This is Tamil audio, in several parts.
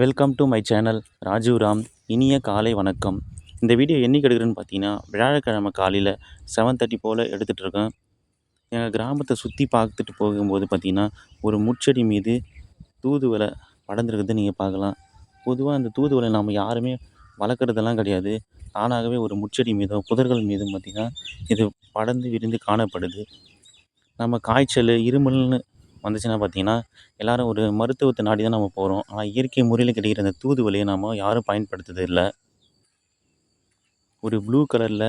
Welcome to my channel Rajiv Ram இனிய காலை வணக்கம். இந்த வீடியோ என்னைக்கு எடுக்கிறேன்னு பார்த்தீங்கன்னா வியாழக்கிழமை காலையில் செவன் தேர்ட்டி போல் எடுத்துகிட்ருக்கேன் எங்கள் கிராமத்தை சுற்றி பார்த்துட்டு போகும்போது பார்த்திங்கன்னா ஒரு முட்செடி மீது தூதுவளை படர்ந்துருக்குது நீங்கள் பார்க்கலாம். பொதுவாக அந்த தூதுவளை நம்ம யாருமே வளர்க்குறதெல்லாம் கிடையாது. தானாகவே ஒரு முட்செடி மீதோ புதர்கள் மீதும் பார்த்திங்கன்னா இது படர்ந்து விரிந்து காணப்படுது. நம்ம காய்ச்சல் இருமல்னு வந்துச்சுன்னா பார்த்தீங்கன்னா எல்லோரும் ஒரு மருத்துவத்தை நாடி தான் நம்ம போகிறோம் ஆனால் இயற்கை முறையில் கிடைக்கிற அந்த தூதுவளையை நாம் யாரும் பயன்படுத்துறது இல்லை. ஒரு ப்ளூ கலரில்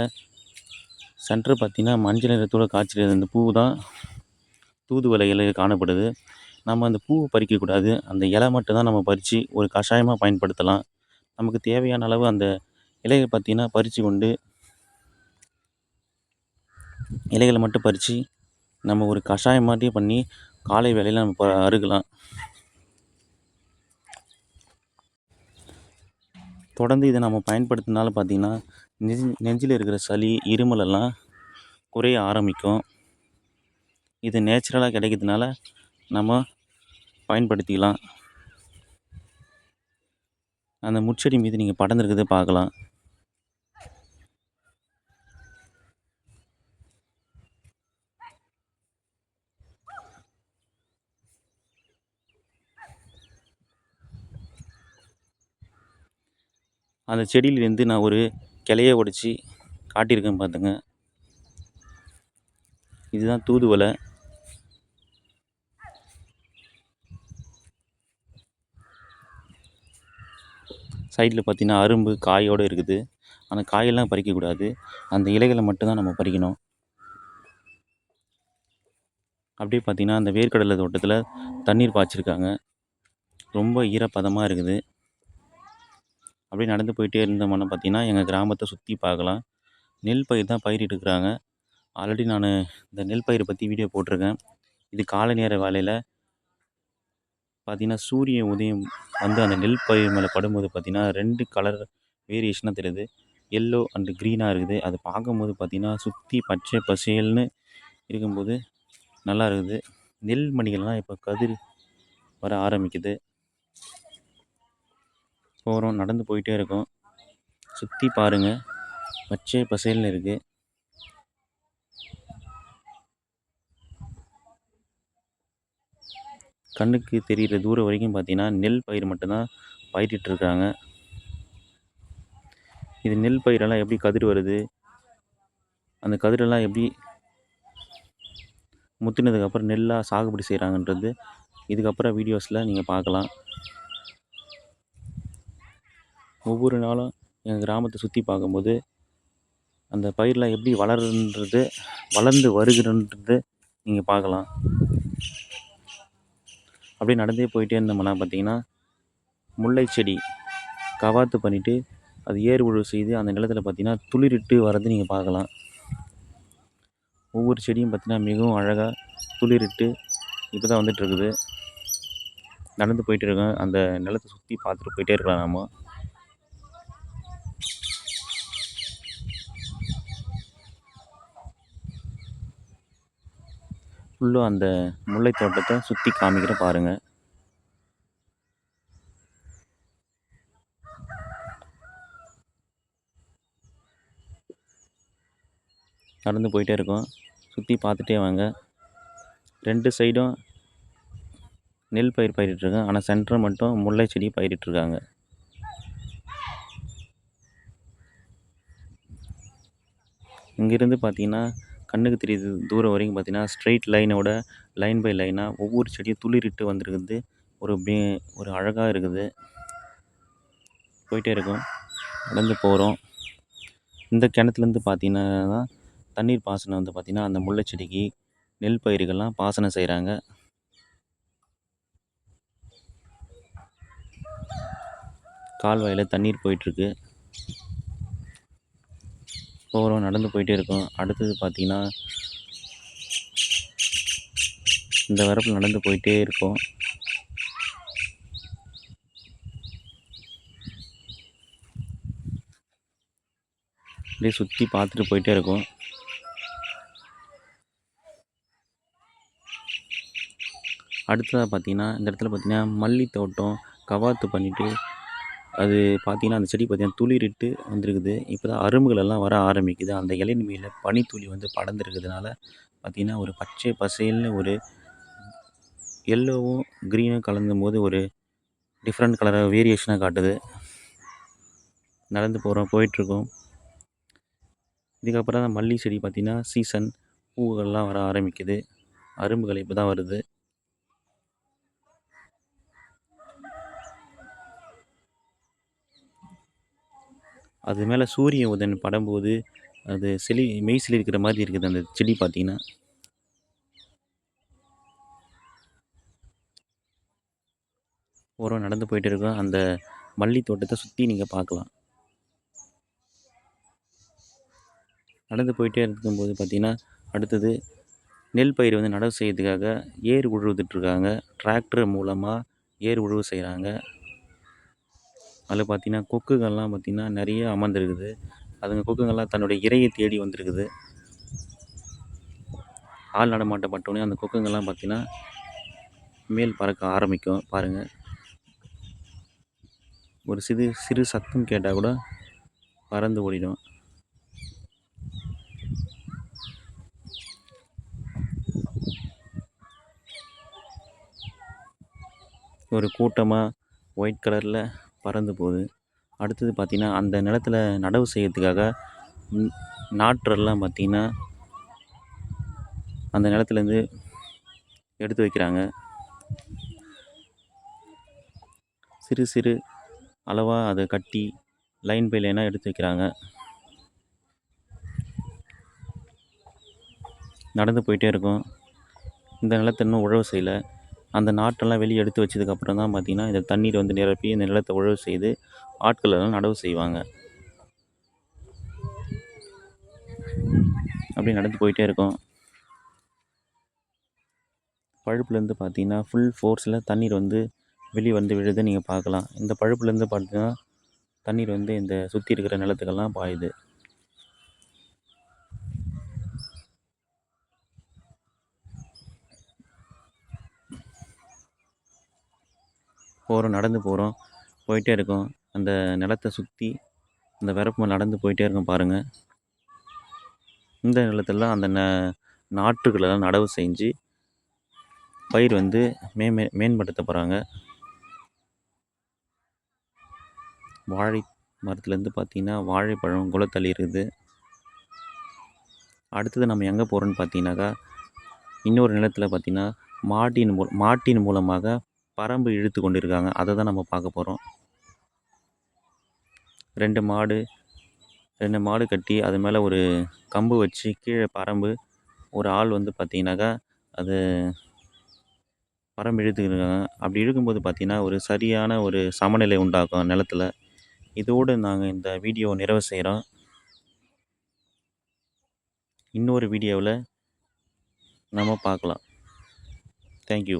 சென்டர் பார்த்திங்கன்னா மஞ்சள் நிறத்தோடு காய்ச்சிருந்த அந்த பூ தான் தூதுவளை இலை காணப்படுது. நம்ம அந்த பூவை பறிக்கக்கூடாது அந்த இலை மட்டும் தான் நம்ம பறித்து ஒரு கஷாயமாக பயன்படுத்தலாம். நமக்கு தேவையான அளவு அந்த இலையை பார்த்தீங்கன்னா பறித்து கொண்டு இலைகளை மட்டும் பறித்து நம்ம ஒரு கஷாயம் மாதிரி பண்ணி காலை வேலையில் நம்ம ப அருகலாம். தொடர்ந்து இதை நம்ம பயன்படுத்தினால பார்த்திங்கன்னா நெஞ் நெஞ்சில் இருக்கிற சளி இருமலெல்லாம் குறைய ஆரம்பிக்கும். இது நேச்சுரலாக கிடைக்கிறதுனால நம்ம பயன்படுத்திக்கலாம். அந்த முச்சடி மீது நீங்கள் படர்ந்துருக்கிறத பார்க்கலாம் அந்த செடியிலேருந்து நான் ஒரு கிளைய உடச்சி காட்டியிருக்கேன் பார்த்துங்க. இதுதான் தூதுவலை சைடில் பார்த்தீங்கன்னா அரும்பு காயோடு இருக்குது. அந்த காயெல்லாம் பறிக்கக்கூடாது. அந்த இலைகளை மட்டும்தான் நம்ம பறிக்கணும். அப்படியே பார்த்தீங்கன்னா அந்த வேர்க்கடலை தோட்டத்தில் தண்ணீர் பாய்ச்சிருக்காங்க. ரொம்ப ஈரப்பதமாக இருக்குது. அப்படியே நடந்து போயிட்டே இருந்தோம்னா பார்த்தீங்கன்னா எங்கள் கிராமத்தை சுற்றி பார்க்கலாம். நெல் பயிர் தான் பயிரிட்டுருக்குறாங்க ஆல்ரெடி நான் இந்த நெல் பயிர் பற்றி வீடியோ போட்டிருக்கேன். இது காலை நேர வேலையில் பார்த்திங்கன்னா சூரிய உதயம் வந்து அந்த நெல் பயிர் மேலே படும்போது பார்த்திங்கன்னா ரெண்டு கலர் வேரியேஷனாக தெரியுது. எல்லோ அண்டு க்ரீனாக இருக்குது. அது பார்க்கும்போது பார்த்திங்கன்னா சுற்றி பச்சை பசேல்னு இருக்கும்போது நல்லா இருக்குது. நெல் மணிகள்லாம் இப்போ கதிர் வர ஆரம்பிக்குது. போகிறோம் நடந்து போயிட்டே இருக்கோம். சுற்றி பாருங்கள் பச்சை பசேல்னு இருக்குது கண்ணுக்கு தெரிகிற தூரம் வரைக்கும் பார்த்தீங்கன்னா நெல் பயிர் மட்டும்தான் பயிரிட்டுருக்காங்க இது நெல் பயிரெல்லாம் எப்படி கதிர் வருது? அந்த கதிரெல்லாம் எப்படி முத்துனதுக்கப்புறம் நெல்லாக சாகுபடி செய்கிறாங்கன்றது இதுக்கப்புறம் வீடியோஸில் நீங்கள் பார்க்கலாம். ஒவ்வொரு நாளும் எங்கள் கிராமத்தை சுற்றி பார்க்கும்போது அந்த பயிரெலாம் எப்படி வளருன்றது வளர்ந்து வருகிறன்றது நீங்கள் பார்க்கலாம். அப்படியே நடந்தே போயிட்டே இருந்தோம்னா பார்த்தீங்கன்னா முல்லை செடி கவாத்து பண்ணிவிட்டு அது ஏர் உழவு செய்து அந்த நிலத்தில் பார்த்தீங்கன்னா துளிரிட்டு வரது நீங்கள் பார்க்கலாம். ஒவ்வொரு செடியும் பார்த்தீங்கன்னா மிகவும் அழகாக துளிரிட்டு இப்போ தான் வந்துட்டுருக்குது நடந்து போயிட்டு இருக்கேன் அந்த நிலத்தை சுற்றி பார்த்துட்டு போயிட்டே இருக்கலாம் நம்ம ஃபுல்லும் அந்த முல்லை தோட்டத்தை சுற்றி காமிக்கிற பாருங்கள் நடந்து போயிட்டே இருக்கோம். சுற்றி பார்த்துட்டே வாங்க. ரெண்டு சைடும் நெல் பயிர் பயிரிட்டுருக்கேன் ஆனால் சென்டர் மட்டும் முல்லை செடி பயிரிட்டுருக்காங்க இங்கேருந்து பார்த்தீங்கன்னா கண்ணுக்கு தெரியுது தூரம் வரைக்கும் பார்த்தீங்கன்னா ஸ்ட்ரெயிட் லைனோட லைன் பை லைனாக ஒவ்வொரு செடியும் துளிரிட்டு வந்திருக்குது. ஒரு பே ஒரு அழகாக இருக்குது. போயிட்டே இருக்கும். நடந்து போகிறோம் இந்த கிணத்துலேருந்து பார்த்தீங்கன்னா தண்ணீர் பாசனம் வந்து பார்த்திங்கன்னா அந்த முல்லை செடிக்கு நெல் பயிர்கள்லாம் பாசனம் செய்கிறாங்க கால்வாயில் தண்ணீர் போயிட்டுருக்கு. போகிறோம் நடந்து போயிட்டே இருக்கோம். அடுத்தது பார்த்திங்கன்னா இந்த வரப்பில் நடந்து போயிட்டே இருக்கோம். அப்படியே சுற்றி பார்த்துட்டு போயிட்டே இருக்கோம். அடுத்ததாக பார்த்திங்கன்னா இந்த இடத்துல பார்த்திங்கன்னா மல்லி தோட்டம் கவாத்து பண்ணிவிட்டு அது பார்த்தீங்கன்னா அந்த செடி பார்த்தீங்கன்னா துளிரிட்டு வந்திருக்குது. இப்போ தான் அரும்புகள் எல்லாம் வர ஆரம்பிக்குது. அந்த இலையின் மேலே பனித்துளி வந்து படர்ந்துருக்கிறதுனால பார்த்திங்கன்னா ஒரு பச்சை பசேல்னு ஒரு எல்லோவும் க்ரீனும் கலந்தும் போது ஒரு டிஃப்ரெண்ட் கலராக வேரியேஷனாக காட்டுது. நடந்து போகிறோம் போயிட்டுருக்கோம். இதுக்கப்புறம் தான் மல்லி செடி பார்த்திங்கன்னா சீசன் பூவுகள்லாம் வர ஆரம்பிக்குது. அரும்புகள் இப்போ தான் வருது. அது மேலே சூரிய உதயம் படும்போது அது செலி மெய் சிலிர்க்கிற மாதிரி இருக்குது அந்த செடி பார்த்தீங்கன்னா. ஓரம் நடந்து போயிட்டு இருக்கோம் அந்த மல்லி தோட்டத்தை சுற்றி நீங்கள் பார்க்கலாம். நடந்து போயிட்டே இருக்கும்போது பார்த்தீங்கன்னா அடுத்தது நெல் பயிர் வந்து நடவு செய்யறதுக்காக ஏர் உழுவுதுட்ருக்காங்க டிராக்டர் மூலமாக ஏர் உழுவு செய்கிறாங்க அதில் பார்த்தீங்கன்னா கொக்குகள்லாம் பார்த்திங்கன்னா நிறைய அமர்ந்திருக்குது. அதுங்க கொக்குங்கள்லாம் தன்னுடைய இரையை தேடி வந்திருக்குது. ஆள் நடமாட்டப்பட்டோடனே அந்த கொக்குங்கள்லாம் பார்த்திங்கன்னா மேல் பறக்க ஆரம்பிக்கும். பாருங்கள் ஒரு சிறு சிறு சத்தம் கேட்டால் கூட பறந்து ஓடிடும். ஒரு கூட்டமாக ஒயிட் கலரில் பறந்து போகுது அடுத்தது பார்த்திங்கன்னா அந்த நிலத்துல நடவு செய்கிறதுக்காக நாற்றெல்லாம் பார்த்திங்கன்னா அந்த நிலத்துலேருந்து எடுத்து வைக்கிறாங்க. சிறு சிறு அளவாக அதை கட்டி லைன் பை லைனாக எடுத்து வைக்கிறாங்க. நடந்து போயிட்டே இருக்கும். இந்த நிலத்தை இன்னும் உழவு செய்யலை. அந்த நாற்றெல்லாம் வெளியே எடுத்து வச்சதுக்கப்புறம் தான் பார்த்திங்கன்னா இந்த தண்ணீர் வந்து நிரப்பி இந்த நிலத்தை உழவு செய்து ஆட்கள் எல்லாம் நடவு செய்வாங்க. அப்படி நடந்து போயிட்டே இருக்கும். பழுப்புலேருந்து பார்த்தீங்கன்னா ஃபுல் ஃபோர்ஸில் தண்ணீர் வந்து வெளியே வந்து விழுதை. நீங்கள் பார்க்கலாம். இந்த பழுப்புலேருந்து பார்த்தீங்கன்னா தண்ணீர் வந்து இந்த சுற்றி இருக்கிற நிலத்துக்கெல்லாம் பாயுது. போகிறோம் நடந்து போகிறோம் போயிட்டே இருக்கோம். அந்த நிலத்தை சுற்றி அந்த வரப்பு நடந்து போயிட்டே இருக்கோம் பாருங்கள் இந்த நிலத்தெல்லாம் அந்த ந நாற்றுகளெல்லாம் நடவு செஞ்சு பயிர் வந்து மேமே மேம்படுத்த போகிறாங்க வாழை மரத்துலேருந்து பார்த்திங்கன்னா வாழைப்பழம் குளத்தள்ளி இருக்குது. அடுத்தது நம்ம எங்கே போகிறோன்னு பார்த்தீங்கன்னாக்கா இன்னொரு நிலத்தில் பார்த்திங்கன்னா மாட்டின் மூ மாட்டின் மூலமாக பரம்பு இழுத்து கொண்டிருக்காங்க. அதை தான் நம்ம பார்க்க போகிறோம் ரெண்டு மாடு ரெண்டு மாடு கட்டி அது மேலே ஒரு கம்பு வச்சு கீழே பரம்பு ஒரு ஆள் வந்து பார்த்திங்கனாக்கா அது பரம்பு இழுத்துக்கிட்டு இருக்காங்க. அப்படி இழுக்கும்போது பார்த்திங்கன்னா ஒரு சரியான ஒரு சமநிலை உண்டாக்கும் நிலத்துல. இதோடு நாங்கள் இந்த வீடியோ நிறைவு செய்கிறோம் இன்னொரு வீடியோவில் நம்ம பார்க்கலாம். தேங்க்யூ